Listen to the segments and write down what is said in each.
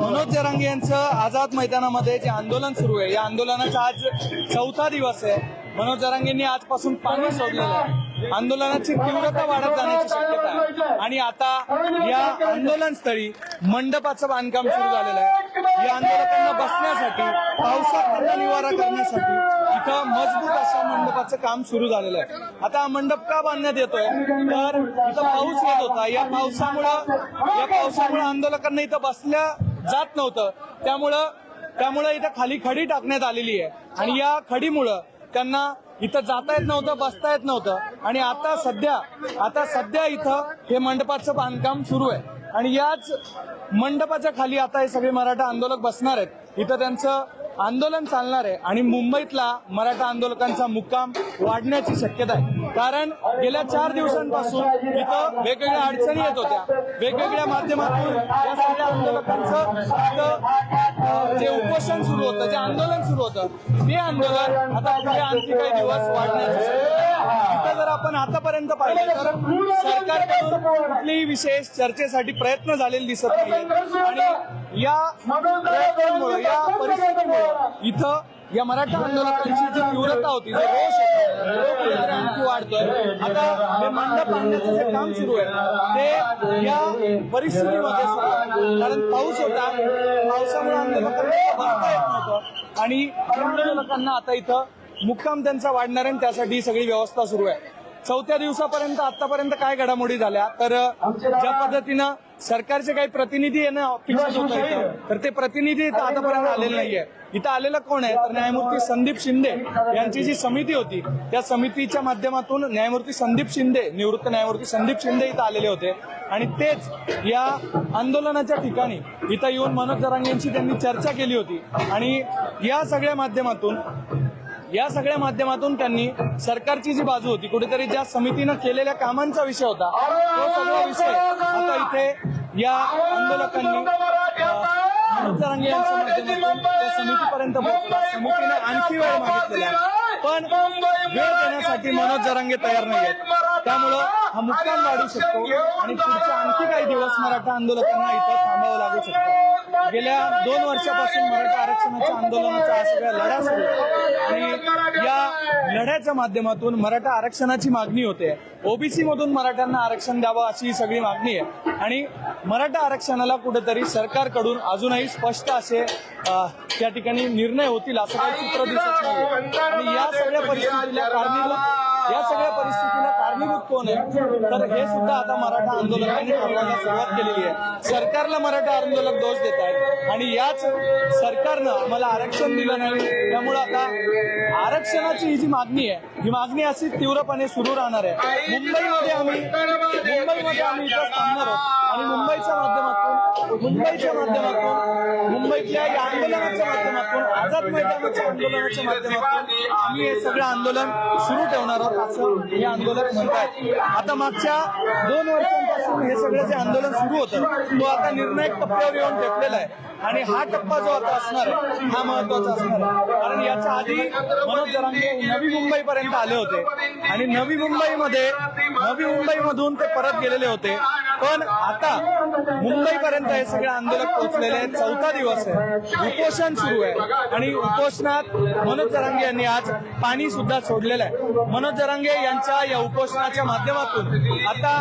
मनोज जरांगे यांचं आझाद मैदानामध्ये जे आंदोलन सुरू आहे या आंदोलनाचा आज चौथा दिवस आहे. मनोज जरांगेंनी आजपासून पाणी सोडलेलं आहे. आंदोलनाची तीव्रता वाढत जाण्याची शक्यता आहे. आणि आता या आंदोलन स्थळी मंडपाचं बांधकाम सुरू झालेलं आहे. या आंदोलकांना बसण्यासाठी पावसात निवारा करण्यासाठी इथं मजबूत अशा मंडपाचं काम सुरू झालेलं आहे. आता हा मंडप का बांधण्यात येतोय? तर इथं पाऊस येत होता. या पावसामुळं या पावसामुळे आंदोलकांना इथं बसल्या जात नव्हतं. त्यामुळं त्यामुळं इथं खाली खडी टाकण्यात आलेली आहे. आणि या खडीमुळं त्यांना इथं जाता येत नव्हतं बसता येत नव्हतं. आणि आता सध्या आता सध्या इथं हे मंडपाचं बांधकाम सुरू आहे. आणि याच मंडपाच्या खाली आता हे सगळे मराठा आंदोलक बसणार आहेत. इथं त्यांचं आंदोलन चालणार आहे आणि मुंबईतला मराठा आंदोलकांचा मुक्काम वाढण्याची शक्यता आहे. कारण गेल्या चार दिवसांपासून इथं वेगवेगळ्या अडचणी येत होत्या. वेगवेगळ्या माध्यमातून या सगळ्या आंदोलकांचं जे उपोषण सुरू होतं जे आंदोलन सुरू होतं ते आंदोलन आता पुढे आणखी काही दिवस वाढण्याची इथं जर आपण आतापर्यंत पाहिलं तर सरकारकडून कुठलेही विशेष चर्चेसाठी प्रयत्न झालेले दिसत नाही आणि या प्रयत्नांमुळे या परिस्थितीमुळे इथं या मराठा आंदोलकांची जी तीव्रता होती जे रोष होता आणखी वाढतोय. आता हे मंडप बांधण्याचं जे काम सुरू आहे ते या परिस्थितीमध्ये सुरू आहे. कारण पाऊस होता पावसामुळे आंदोलकांना बसता येत नव्हतं. आणि आंदोलकांना आता इथं मुक्काम त्यांचा वाढणार आहे आणि त्यासाठी सगळी व्यवस्था सुरू आहे. चौथ्या दिवसापर्यंत आतापर्यंत काय घडामोडी झाल्या? तर ज्या पद्धतीनं सरकारचे काही प्रतिनिधी येणं अपेक्षित होतं तर ते प्रतिनिधी इथं आतापर्यंत आलेले नाहीये. इथं आलेलं कोण आहे? तर न्यायमूर्ती संदीप शिंदे यांची जी समिती होती त्या समितीच्या माध्यमातून न्यायमूर्ती संदीप शिंदे निवृत्त न्यायमूर्ती संदीप शिंदे इथं आलेले होते. आणि तेच या आंदोलनाच्या ठिकाणी इथं येऊन मनोज जरांगेंची त्यांनी चर्चा केली होती. आणि या सगळ्या माध्यमातून या सगळ्या माध्यमातून त्यांनी सरकारची जी बाजू होती कुठेतरी ज्या समितीनं केलेल्या कामांचा विषय होता तो सगळा विषय आता इथे या आंदोलकांनी जरांगे यांच्या माध्यमातून त्या समितीपर्यंत पोहोचला. समितीने आणखी वेळ मागितलेला आहे. पण वेळ देण्यासाठी मनोज जरांगे तयार नाही आहेत त्यामुळं हा मुक्काम वाढू शकतो आणि पुढच्या आणखी काही दिवस मराठा आंदोलकांना इथं थांबावं लागू शकतं. गेल्या दोन वर्षापासून मराठा आरक्षणाच्या आंदोलनाचा हा सगळा लढा सुरू. आणि या लढ्याच्या माध्यमातून मराठा आरक्षणाची मागणी होते. ओबीसी मधून मराठ्यांना आरक्षण द्यावं अशी ही सगळी मागणी आहे. आणि मराठा आरक्षणाला कुठेतरी सरकारकडून अजूनही स्पष्ट असे त्या ठिकाणी निर्णय होतील असं काही चित्र दिसत नाही आणि या सगळ्या परिस्थितीला कारणीभूत या सगळ्या परिस्थितीला कारणीभूत कोण आहे? तर हे सुद्धा आता मराठा आंदोलकांनी ठरवायला सुरुवात केलेली आहे. सरकारला मराठा आंदोलक दोष देत आहेत. आणि याच सरकारनं आम्हाला आरक्षण दिलं नाही. त्यामुळे आता आरक्षणाची ही जी मागणी आहे ही मागणी अशी तीव्रपणे सुरू राहणार आहे. मुंबईमध्ये आम्ही मुंबईमध्ये आम्ही इथं थांबणार आहोत. आणि मुंबईच्या माध्यमातून मुंबईच्या माध्यमातून मुंबईतल्या या आंदोलनाच्या माध्यमातून आझाद मैदानाच्या आंदोलनाच्या माध्यमातून आम्ही हे सगळं आंदोलन सुरू ठेवणार आहोत असं हे आंदोलक म्हणतात आता मागच्या दोन वर्षांपासून हे सगळं जे आंदोलन सुरू होतं तो आता निर्णायक टप्प्यावर येऊन ठेपलेला आहे. आणि हा टप्पा जो आता असणार आहे हा महत्त्वाचा असणार आहे. कारण याच्या आधी मनोज जरांगे नवी मुंबई पर्यंत आले होते. आणि नवी मुंबईमध्ये नवी मुंबईमधून ते परत गेलेले होते. पण आता मुंबईपर्यंत हे सगळे आंदोलक पोहोचलेले आहेत. चौथा दिवस आहे. उपोषण सुरू आहे. आणि उपोषणात मनोज जरांगे यांनी आज पाणी सुद्धा सोडलेलं आहे. मनोज जरांगे यांच्या या उपोषणाच्या माध्यमातून आता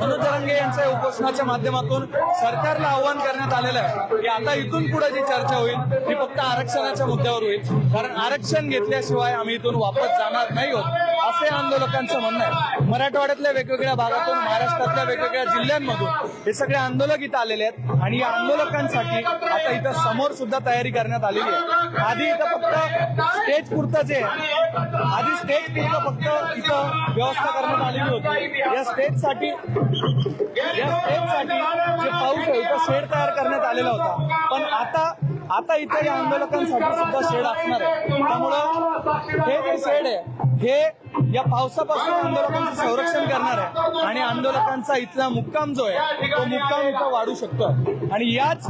मनोज जरांगे यांच्या या उपोषणाच्या माध्यमातून सरकारला आव्हान करण्यात आलेलं आहे की आता इथून पुढे जी चर्चा होईल ती फक्त आरक्षणाच्या मुद्द्यावर होईल. कारण आरक्षण घेतल्याशिवाय आम्ही इथून वापस जाणार नाही होत असे आंदोलकांचं म्हणणं आहे. मराठवाड्यातल्या वेगवेगळ्या भागातून महाराष्ट्रातल्या वेगवेगळ्या जिल्ह्यांमधून हे सगळे आंदोलक इथं आलेले आहेत. आणि या आंदोलकांसाठी आता इथं समोर सुद्धा तयारी करण्यात आलेली आहे. आधी इथं फक्त स्टेज पुरतं जे आहे, आधी स्टेज पुरतं फक्त इथं व्यवस्था करण्यात आलेली होती. या स्टेजसाठी या स्टेजसाठी जे पाऊस आहे इथं शेड तयार करण्यात आलेला होता. पण आता आता इथे या आंदोलकांसाठी सुद्धा शेड असणार आहे. त्यामुळं हे जे शेड आहे हे या पावसापासून आंदोलकांचं संरक्षण करणार आहे. आणि आंदोलकांचा इथला मुक्काम जो आहे तो मुक्काम इथं वाढू शकतो. आणि याच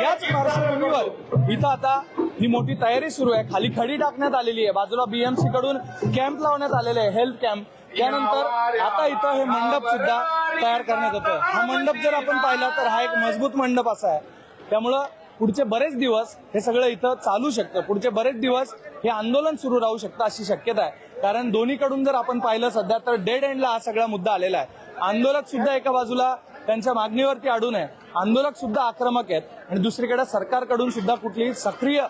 याच पार्श्वभूमीवर इथं आता ही मोठी तयारी सुरू आहे. खाली खडी टाकण्यात आलेली आहे. बाजूला बीएमसी कडून कॅम्प लावण्यात आलेले आहे हेल्थ कॅम्प. त्यानंतर आता इथं हे मंडप सुद्धा तयार करण्यात येतं. हा मंडप जर आपण पाहिला तर हा एक मजबूत मंडप असा आहे. त्यामुळं पुढचे बरेच दिवस हे सगळं इथं चालू शकतं. पुढचे बरेच दिवस हे आंदोलन सुरू राहू शकतं अशी शक्यता आहे. कारण दोन्हीकडून जर आपण पाहिलं सध्या तर डेड एंडला हा सगळा मुद्दा आलेला आहे. आंदोलक सुद्धा एका बाजूला त्यांच्या मागणीवरती अडून आहे. आंदोलक सुद्धा आक्रमक आहेत. आणि दुसरीकडे सरकारकडून सुद्धा कुठलीही सक्रिय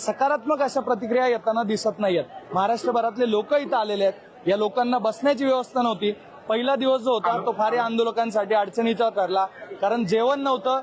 सकारात्मक अशा प्रतिक्रिया येताना दिसत नाहीयेत. महाराष्ट्रभरातले लोक इथं आलेले आहेत. या लोकांना बसण्याची व्यवस्था नव्हती. पहिला दिवस जो होता तो फार आंदोलकांसाठी अडचणीचा ठरला. कारण जेवण नव्हतं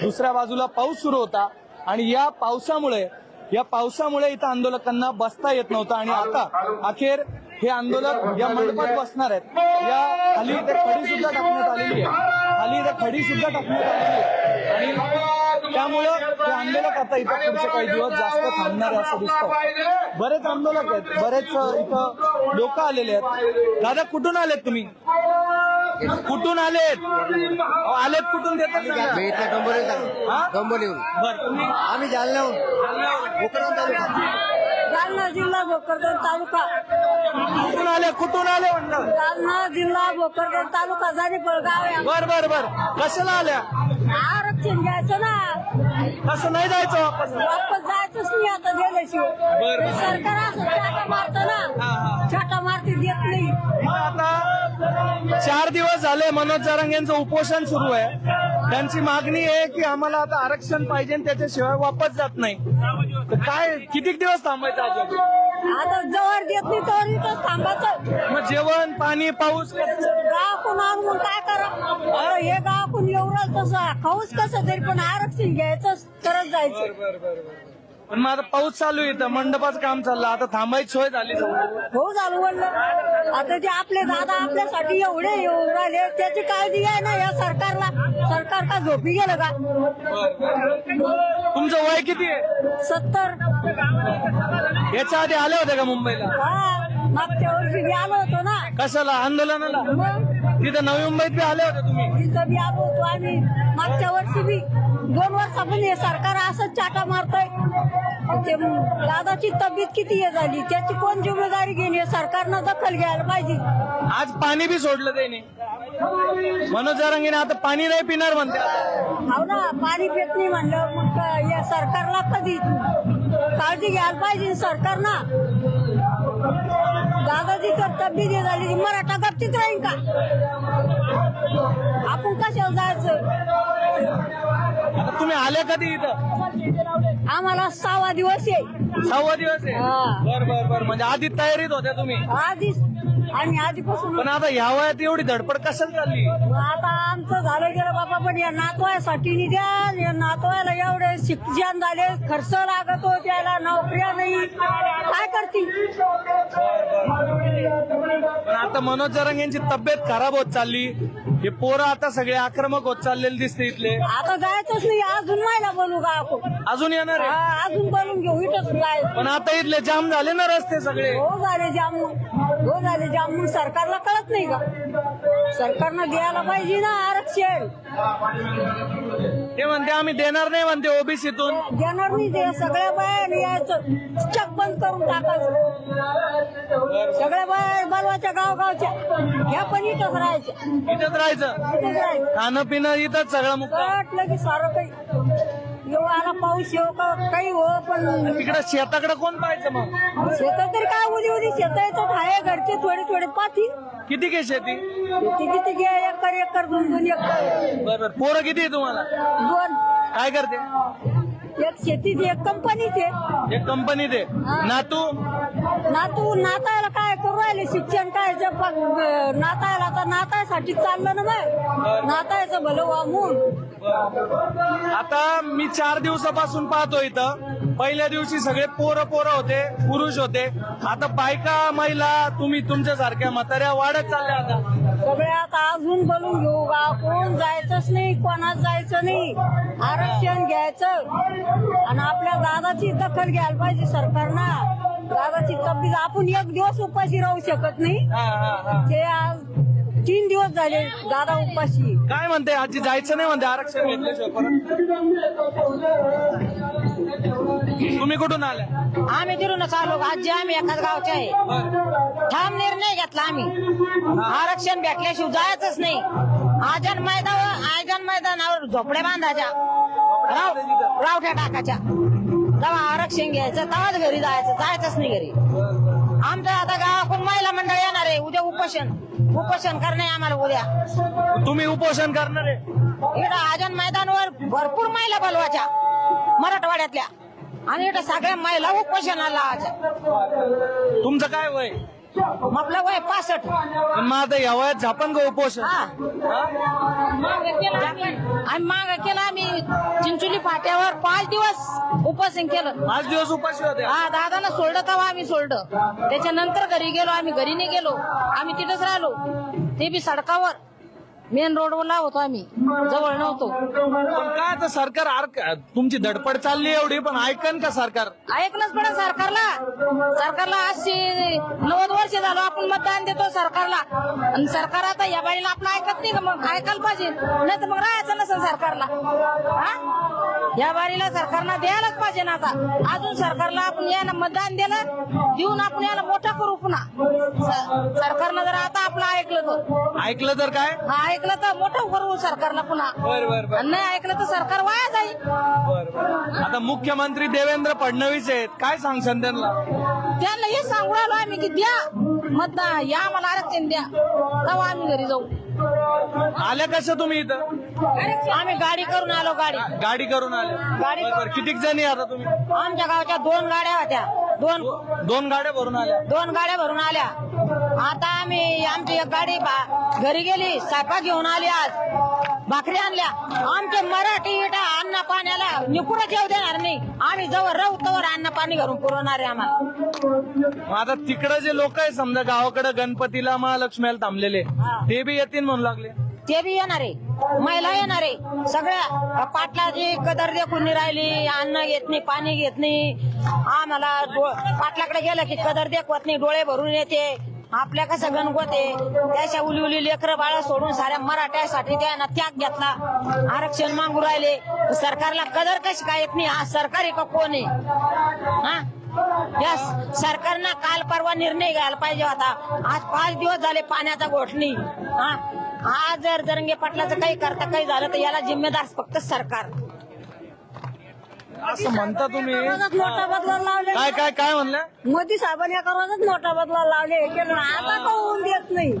दुसऱ्या बाजूला पाऊस सुरू होता आणि या पावसामुळे या पावसामुळे इथं आंदोलकांना बसता येत नव्हतं आणि आता अखेर हे आंदोलक या मंडपात बसणार आहेत. या खाली इथे खडी सुद्धा टाकण्यात आलेली आहे. खाली इथे खडी सुद्धा टाकण्यात आलेली आहे. आणि त्यामुळं हे आंदोलक आता इथं पुढचे काही दिवस जास्त थांबणार आहे असं दिसतं बरेच आंदोलक आहेत. बरेच इथं लोक आलेले आहेत. दादा कुठून आलेत तुम्ही? कुठून आलेत? अहो, आलेत कुठून देतात सांगा. मी इथं डोंबोली हा? डोंबोलीहून बरं तुम्ही? आम्ही जालन्याहून. भोकरदन तालुका. जालना जिल्हा भोकरदन तालुका. कुठून आले? कुठून आले? म्हणलं जालना जिल्हा भोकरदन तालुका. जाणीपळ गाव आहे बर बर बर. कशाला आल्या? आरक्षण घ्यायचं ना. कसं नाही जायचं वापस? वापस जायचंच नाही आता. हे सरकार असं छाटा मारतं ना. छाटा मारती देत नाही. आता चार दिवस झाले मनोज जारंग यांचं उपोषण सुरू आहे. त्यांची मागणी आहे की आम्हाला आता आरक्षण पाहिजे त्याच्याशिवाय वापस जात नाही. तर काय किती दिवस थांबायचं अजून आता जवळ देत नाही तर इथं थांबायचं. मग जेवण पाणी पाऊस कसं? गावाकडून आणून काय करा? अरे हे गावाकडून एवढं तसं खाऊच कसं तरी पण आरक्षण घ्यायचं करत जायचं. पण मग आता पाऊस चालू आहे इथं. मंडपाचं काम चाललं. आता थांबायची सोय झाली. हो झालं म्हणलं. आता ते आपले दादा आपल्यासाठी एवढे येऊन राहिले त्याची काळजी आहे ना या सरकारला. सरकार का झोपी गेलं का? तुमचं वय किती आहे? सत्तर. याच्या आधी आले होते का मुंबईला? हा. मागच्या वर्षी बी आलो होतो ना. कशाला? आंदोलनाला? तिथं नवी मुंबईत बी आले होते तुम्ही. तिथं बी आलो होतो आम्ही. मागच्या वर्षी बी दोन वर्षापासून हे सरकार असंच चाटा मारतय. ते दादाची तब्येत किती हे झाली? त्याची कोण जिम्मेदारी घेणे हे सरकारनं दखल घ्यायला पाहिजे. आज पाणी बी सोडलं त्याने. मनोज जारंगीने आता पाणी नाही पिणार म्हणते. हो ना पाणी पेत नाही म्हणलं. मग या सरकारला कधी? काळजी घ्यायला पाहिजे सरकार ना तर तब्येत हे झाली. मराठा गप्तीत राहील का? आपण कशाला जायचं? आता तुम्ही आले कधी इथं? आम्हाला सहावा दिवस आहे. सहावा दिवस आहे? हा. बर बर बर. म्हणजे आधी तयारीत होत्या तुम्ही? आधीच आणि आधीपासून पण आता ह्या वयात एवढी धडपड कशाला चालली मग आता आमचं झालं गेलं बाबा पण या नातवासाठी नि द्या या नातवायला एवढे शिक्षण झाले. खर्च लागत त्याला नोकऱ्या नाही. काय करतील? पण आता मनोज जारंग यांची तब्येत खराब होत चालली. हे पोरं आता सगळे आक्रमक होत चाललेले दिसते इथले. आता जायचंच नाही. अजून महिना बोलू का आपण? अजून येणार आहे. हा, अजून बोलून घेऊ. इथंच जाय पण आता इथले जाम झाले ना रस्ते सगळे. हो झाले जाम. हो झाले जाम मग सरकारला कळत नाही का? सरकारनं द्यायला पाहिजे ना आरक्षण. ते म्हणते आम्ही देणार नाही म्हणते ओबीसीतून. देणार नाही ते सगळ्या बाया यायचं चक बंद करून टाकायचं सगळ्या बाया बलवाच्या गावगावच्या. ह्या पण इथंच राहायच्या. इथंच राहायचं. इथंच राहायचं. खाणं पिणं इथंच सगळं मुक्त. वाटलं की सारं काही. येऊ आला पाऊस येऊ का काही हो पण तिकडे शेताकडे कोण पाहायचं मग? शेतात तरी काय उदी उदी शेत येतात आहे घरचे थोडे थोडे पाठी किती घे शेती? किती किती घे एकर एकर दोन दोन एकर. बर बर. पोरं किती आहे तुम्हाला? दोन. काय करते? एक शेतीची एक कंपनीचे एक कंपनी दे नातू? नातू नातायला काय करू राहिले? शिक्षण काय? जे प- नातायला आता चाललं ना मग नातायचं भलं वामून. आता मी चार दिवसापासून पाहतो इथं. पहिल्या दिवशी सगळे पोरं पोरं होते पुरुष होते. आता बायका महिला तुम्ही तुमच्या सारख्या म्हाताऱ्या वाढत चालल्या आता. सगळे आता अजून बोलून घेऊ का? कोण जायचंच नाही कोणाच जायचं नाही. आरक्षण घ्यायचं. आणि आपल्या दादाची दखल घ्यायला पाहिजे सरकारनं. दादाची तब्येत आपण एक दिवस उपाशी राहू शकत नाही. ते आज तीन दिवस झाले दादा उपाशी. काय म्हणते? आजी जायचं नाही म्हणते आरक्षण घेतल्याशिवाय परत. तुम्ही कुठून आल्या? आम्ही तिरूनच आलो. आजी आम्ही एकाच गावचे आहे. ठाम निर्णय घेतला आम्ही. आरक्षण भेटल्याशिवाय जायचंच नाही. आजन मैदान आजन मैदानावर झोपड्या बांधायच्या. राव रावठ्या टाकायच्या. तेव्हा आरक्षण घ्यायचं तेव्हाच घरी जायचं. जायचंच नाही घरी. आमचं आता गावाकडून महिला मंडळ येणार आहे. उद्या उपोषण. उपोषण करणे आम्हाला उद्या. तुम्ही उपोषण करणार आहे? इकडं आजन मैदानावर भरपूर महिला बोलवायच्या मराठवाड्यातल्या. आणि इकडं सगळ्या महिला उपोषणाला लावायच्या तुमचं काय वय? आपलं वय पासष्ट. मग आता या वयात झापन का उपोषण हा. आम्ही माग केलं आम्ही चिंचोली फाट्यावर पाच दिवस उपोषण केलं. पाच दिवस उपाशी होते हा दादाला सोडलं तेव्हा आम्ही सोडलं. त्याच्यानंतर घरी गेलो आम्ही घरी नाही गेलो. आम्ही तिथेच राहिलो. ते बी सडकावर. मेन रोडवर होतो आम्ही. जवळ नव्हतो. पण काय आता सरकार आर- तुमची धडपड चालली एवढी पण ऐकन का सरकार? ऐकलंच पडेल सरकारला. सरकारला आजशी नव्वद वर्ष झालो आपण मतदान देतो सरकारला. आणि सरकार आता या बाईला आपलं ऐकत नाही का मग? ऐकायला पाहिजे. नाही तर मग राहायचं नसेल सरकारला. हा? या बारीला सरकारला द्यायलाच पाहिजे ना आता. अजून सरकारला आपण याला मतदान दिलं देऊन आपण याला मोठा करू पुन्हा. स- सरकारनं जर आता आपलं ऐकलं तर. ऐकलं तर काय? हा ऐकलं तर मोठं करू सरकारला पुन्हा. बर बर बर. आणि नाही ऐकलं तर सरकार वाया जाईल. बर बर. आता मुख्यमंत्री देवेंद्र फडणवीस आहेत. काय सांगशाल त्यांना? त्यांना हे सांगू राहिलो आम्ही की द्या मतदान. या आम्हाला आरक्षण द्या. तेव्हा आम्ही घरी जाऊ. आल्या कसं तुम्ही इथं? आम्ही गाडी करून आलो गाडी. गाडी करून आले गाडी- बर, बर. कितीक जणी आता तुम्ही? आमच्या गावच्या दोन गाड्या होत्या. दोन दोन गाड्या भरून आल्या. दोन गाड्या भरून आल्या. आता आम्ही आमची एक गाडी बा- घरी गेली स्वयंपाक घेऊन आली आज. भाकरी आणल्या. आमचे मराठी इटा अन्न पाण्याला निकुडं जेव देणार नाही. आम्ही जवळ राहू तवर अन्न पाणी घरून पुरवणार आहे आम्हाला. मग आता तिकडे जे लोक आहे समजा गावाकडे गणपतीला महालक्ष्मीला थांबलेले ते बी येतील म्हणू लागले. ते बी येणार. आहे महिला येणार. आहे सगळ्या पाटलाची कदर देखून नाही राहिली अन्न घेत नाही पाणी घेत नाही. आम्हाला डो- पाटलाकडे गेलं की कदर देखवत नाही डोळे भरून येते. आपल्या कसं गणगोत आहे? त्याच्या उली उली लेकरं बाळा सोडून साऱ्या मराठ्यासाठी त्यानं त्याग घेतला. आरक्षण मागू राहिले. सरकारला कदर कशी काय येत नाही? हा सरकार आहे का कोण आहे? हा? या सरकारनं काल परवा निर्णय घ्यायला पाहिजे होता. आज पाच दिवस झाले पाण्याचा गोठणी हा? आज जर जरंगे पाटलाचं काही करता काही झालं तर याला जिम्मेदार फक्त सरकार. असं म्हणता तुम्ही? नोटा बदलायला लावले काय काय काय म्हणल्या मोदी साहेबांनी एका नोटा बदलायला लावले केलं. आता का होऊन देत नाही.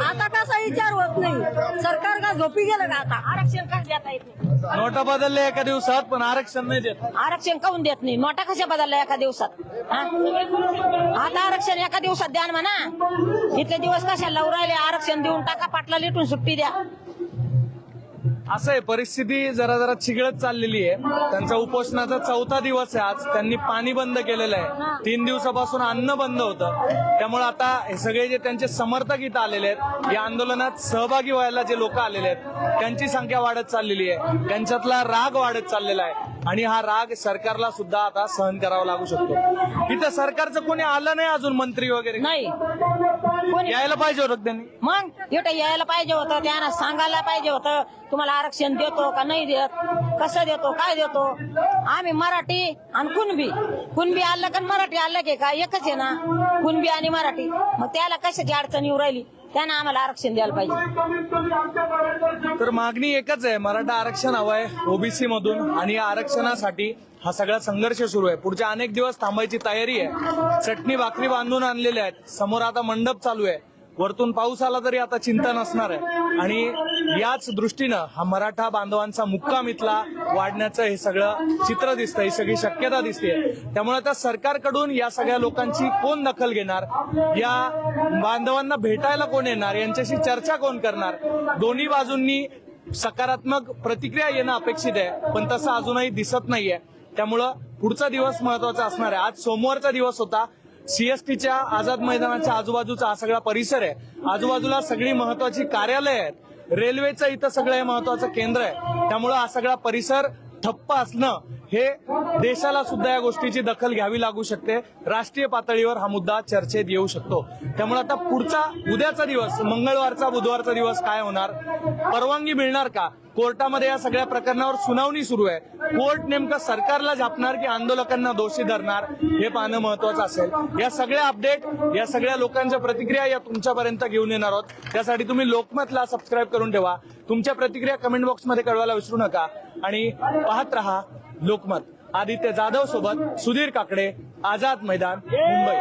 आता कसा विचार होत नाही. सरकार का झोपी गेलं का आता? आरक्षण का देता येत नाही? नोटा बदलले एका दिवसात पण आरक्षण नाही देत. आरक्षण काऊन देत नाही? नोटा कशा बदलल्या एका दिवसात? हा? आता आरक्षण एका दिवसात द्या ना म्हणा. इथले दिवस कशा लावून राहिले? आरक्षण देऊन टाका पाटला लिटून सुट्टी द्या. असं आहे परिस्थिती जरा जरा चिघळत चाललेली आहे. त्यांचा उपोषणाचा चौथा दिवस आहे आज. त्यांनी पाणी बंद केलेलं आहे. तीन दिवसापासून अन्न बंद होतं. त्यामुळे आता हे सगळे जे त्यांचे समर्थक इथं आलेले आहेत या आंदोलनात सहभागी व्हायला जे लोक आलेले आहेत त्यांची संख्या वाढत चाललेली आहे. त्यांच्यातला राग वाढत चाललेला आहे. आणि हा राग सरकारला सुद्धा आता सहन करावा लागू शकतो. इथं सरकारचं कोणी आलं नाही अजून मंत्री वगैरे? नाही. कोणी यायला पाहिजे होतं त्यांनी? मग? इथं यायला पाहिजे होतं त्यांना सांगायला पाहिजे होतं तुम्हाला आरक्षण देतो का नाही देत कसं देतो काय देतो? आम्ही मराठी आणि कुणबी. कुणबी आलं का मराठी आलं की काय? एकच आहे ना? कुणबी आणि मराठी. मग त्याला कशाची अडचण येऊ राहिली? त्यांना आम्हाला आरक्षण द्यायला पाहिजे. तर मागणी एकच आहे मराठा आरक्षण हवंय ओबीसी मधून आणि या आरक्षणासाठी हा सगळा संघर्ष सुरू आहे. पुढच्या अनेक दिवस थांबायची तयारी आहे. चटणी भाकरी बांधून आणलेल्या आहेत. समोर आता मंडप चालू आहे. वरतून पाऊस आला तरी आता चिंता नसणार आहे. आणि याच दृष्टीनं हा मराठा बांधवांचा मुक्काम इथला वाढण्याचं हे सगळं चित्र दिसतं ही सगळी शक्यता दिसते त्यामुळे आता सरकारकडून या सगळ्या लोकांची कोण दखल घेणार? या बांधवांना भेटायला कोण येणार? यांच्याशी चर्चा कोण करणार? दोन्ही बाजूंनी सकारात्मक प्रतिक्रिया येणं अपेक्षित आहे पण तसं अजूनही दिसत नाहीये. त्यामुळं पुढचा दिवस महत्त्वाचा असणार आहे. आज सोमवारचा दिवस होता. सीएसटीच्या आझाद मैदानाच्या आजूबाजूचा हा सगळा परिसर आहे. आजूबाजूला सगळी महत्वाची कार्यालय आहेत. रेल्वेचं इथं सगळं हे महत्वाचं केंद्र आहे. त्यामुळं हा सगळा परिसर ठप्प असणं हे देशाला सुद्धा या गोष्टीची दखल घ्यावी लागू शकते. राष्ट्रीय पातळीवर हा मुद्दा चर्चेत येऊ शकतो. त्यामुळे आता पुढचा उद्याचा दिवस मंगळवारचा बुधवारचा दिवस काय होणार? परवानगी मिळणार का? कोर्टामध्ये या सगळ्या प्रकरणावर सुनावणी सुरू आहे. कोर्ट नेमकं सरकारला झापणार की आंदोलकांना दोषी धरणार? हे पाहणं महत्वाचं असेल. या सगळ्या अपडेट या सगळ्या लोकांच्या प्रतिक्रिया या तुमच्यापर्यंत घेऊन येणार आहोत. त्यासाठी तुम्ही लोकमतला सबस्क्राईब करून ठेवा. तुमच्या प्रतिक्रिया कमेंट बॉक्समध्ये कळवायला विसरू नका. आणि पाहत रहा. लोकमत. आदित्य जाधव सोबत सुधीर काकडे आझाद मैदान मुंबई.